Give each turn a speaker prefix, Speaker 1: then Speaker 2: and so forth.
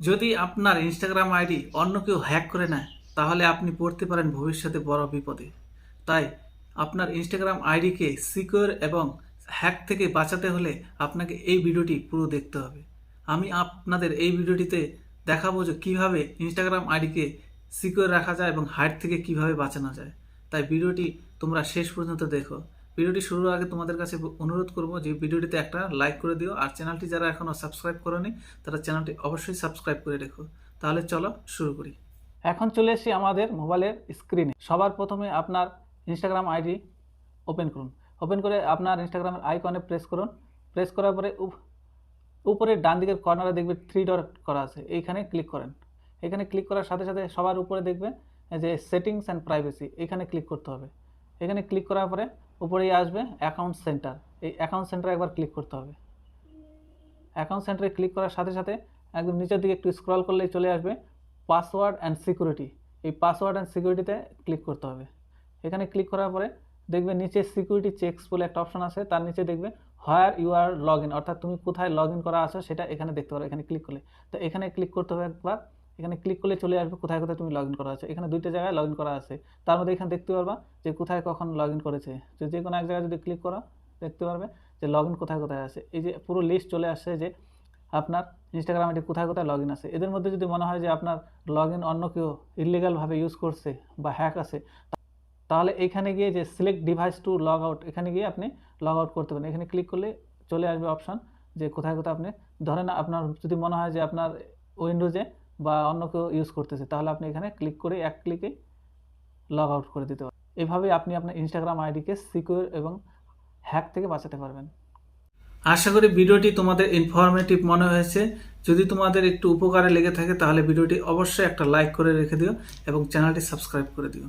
Speaker 1: যদি আপনার Instagram ID অন্য কেউ হ্যাক করে নেয়, তাহলে আপনি পড়তে পারেন ভবিষ্যতে বড় বিপদে। তাই আপনার ইনস্টাগ্রাম আইডিকে সিকিউর এবং হ্যাক থেকে বাঁচাতে হলে আপনাকে এই ভিডিওটি পুরো দেখতে হবে। আমি আপনাদের এই ভিডিওটিতে দেখাবো যে কীভাবে ইনস্টাগ্রাম আইডিকে সিকিউর রাখা যায় এবং হাইট থেকে কীভাবে বাঁচানো যায়। তাই ভিডিওটি তোমরা শেষ পর্যন্ত দেখো। ভিডিওটি শুরুর আগে তোমাদের কাছে অনুরোধ করব যে ভিডিওটিতে একটা লাইক করে দিও। আর চ্যানেলটি যারা এখনও সাবস্ক্রাইব করোনি, তারা চ্যানেলটি অবশ্যই সাবস্ক্রাইব করে রেখো। তাহলে চলো শুরু করি। এখন চলে এসেছি আমাদের মোবাইলের স্ক্রিনে সবার প্রথমে আপনার ইনস্টাগ্রাম আইডি ওপেন করুন। ওপেন করে আপনার ইনস্টাগ্রামের আইকনে প্রেস করুন। প্রেস করার পরে উপ- উপরে ডান দিকের কর্নারে দেখবে থ্রি ডট করা আছে। এইখানে ক্লিক করেন। এখানে ক্লিক করার সাথে সাথে সবার উপরে দেখবে যে সেটিংস অ্যান্ড প্রাইভেসি এখানে ক্লিক করতে হবে। এখানে ক্লিক করার পরে উপরেই আসবে অ্যাকাউন্ট সেন্টার এই অ্যাকাউন্ট সেন্টারে একবার ক্লিক করতে হবে। অ্যাকাউন্ট সেন্টারে ক্লিক করার সাথে সাথে একদম নিচের দিকে একটু স্ক্রল করলেই চলে আসবে পাসওয়ার্ড অ্যান্ড সিকিউরিটি এই পাসওয়ার্ড অ্যান্ড সিকিউরিটিতে ক্লিক করতে হবে। এখানে ক্লিক করার পরে দেখবে নিচে সিকিউরিটি চেকস বলে একটা অপশন আছে, তার নিচে দেখবে where you are log in অর্থাৎ তুমি কোথায় লগ ইন করা আছো সেটা এখানে দেখতে পারো, এখানে ক্লিক করলে। তো এখানে ক্লিক করতে হবে একবার। এখানে ক্লিক করলে চলে আসবে কোথায় কোথায় তুমি লগ ইন করা আছে। এখানে দুইটা জায়গায় লগ ইন করা আছে। তার মধ্যে এখানে দেখতে পারবা যে কোথায় কখন লগ ইন করেছে। তো যে কোনো এক জায়গায় যদি ক্লিক করো, দেখতে পারবে যে লগ ইন কোথায় কোথায় আছে। এই যে পুরো লিস্ট চলে আসছে যে আপনার ইনস্টাগ্রাম আইডি কোথায় কোথায় লগ ইন আছে। এদের মধ্যে যদি মনে হয় যে আপনার লগ ইন অন্য কেউ ইলিগালভাবে ইউজ করছে বা হ্যাক আছে, তাহলে এখানে গিয়ে যে select device to log out এখানে গিয়ে আপনি লগ আউট করতে পারেন। এখানে ক্লিক করলে চলে আসবে অপশন যে কোথায় কোথায় আপনি, ধরেন আপনার যদি মনে হয় যে আপনার উইন্ডোজে বা অন্য কেউ ইউজ করতেছে, তাহলে আপনি এখানে ক্লিক করে এক ক্লিকে লগ আউট করে দিতে পারেন। এভাবে আপনি আপনার ইনস্টাগ্রাম আইডিকে সিকিউর এবং হ্যাক থেকে বাঁচাতে পারবেন। আশা করি ভিডিওটি তোমাদের ইনফরমেটিভ মনে হয়েছে। যদি তোমাদের একটু উপকারে লেগে থাকে, তাহলে ভিডিওটি অবশ্যই একটা লাইক করে রেখে দিও এবং চ্যানেলটি সাবস্ক্রাইব করে দিও।